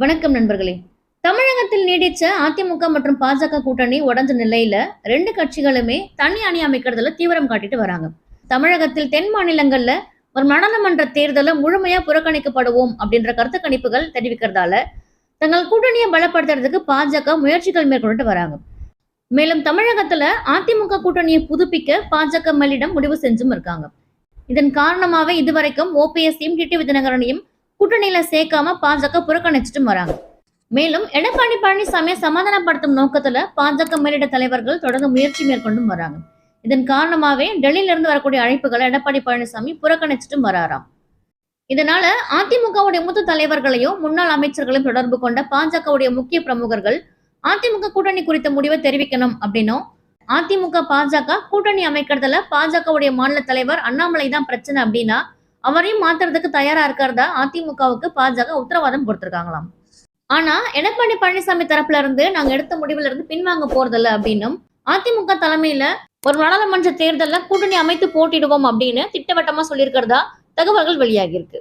வணக்கம் நண்பர்களே. தமிழகத்தில் நீடிச்ச அதிமுக மற்றும் பாஜக கூட்டணி உடஞ்ச நிலையில ரெண்டு கட்சிகளுமே தனி அணி அமைக்கிறதுல தீவிரம் காட்டிட்டு வராங்க. தமிழகத்தில் தென் மாநிலங்கள்ல ஒரு நாடாளுமன்ற தேர்தலை முழுமையா புறக்கணிக்கப்படுவோம் அப்படின்ற கருத்து கணிப்புகள் தெரிவிக்கிறதால தங்கள் கூட்டணியை பலப்படுத்துறதுக்கு பாஜக முயற்சிகள் மேற்கொண்டுட்டு வராங்க. மேலும் தமிழகத்துல அதிமுக கூட்டணியை புதுப்பிக்க பாஜக மேலிடம் முடிவு செஞ்சும் இருக்காங்க. இதன் காரணமாவே இதுவரைக்கும் ஓபிஎஸ்சியும் டிடி விஜயநகரனையும் கூட்டணியில சேர்க்காம பாஜக புறக்கணிச்சிட்டும் வராங்க. மேலும் எடப்பாடி பழனிசாமியை சமாதானப்படுத்தும் நோக்கத்துல பாஜக மேலிட தலைவர்கள் தொடர்ந்து முயற்சி மேற்கொண்டும் வராங்க. இதன் காரணமாவே டெல்லியில இருந்து வரக்கூடிய அழைப்புகளை எடப்பாடி பழனிசாமி புறக்கணிச்சிட்டும் வராராம். இதனால அதிமுகவுடைய மூத்த தலைவர்களையும் முன்னாள் அமைச்சர்களையும் தொடர்பு கொண்ட பாஜகவுடைய முக்கிய பிரமுகர்கள் அதிமுக கூட்டணி குறித்த முடிவை தெரிவிக்கணும் அப்படின்னும் அதிமுக பாஜக கூட்டணி அமைக்கிறதுல பாஜகவுடைய மாநில தலைவர் அண்ணாமலை தான் பிரச்சனை அப்படின்னா அவரையும் மாத்துறதுக்கு தயாரா இருக்கிறதா அதிமுகவுக்கு பாஜக உத்தரவாதம் கொடுத்திருக்காங்களாம். ஆனா எடப்பாடி பழனிசாமி தரப்புல இருந்து நாங்க எடுத்த முடிவுல இருந்து பின்வாங்க போறதில்ல அப்படின்னும் அதிமுக தலைமையில ஒரு நாடாளுமன்ற தேர்தல கூட்டணி அமைத்து போட்டிடுவோம் அப்படின்னு திட்டவட்டமா சொல்லியிருக்கிறதா தகவல்கள் வெளியாகி இருக்கு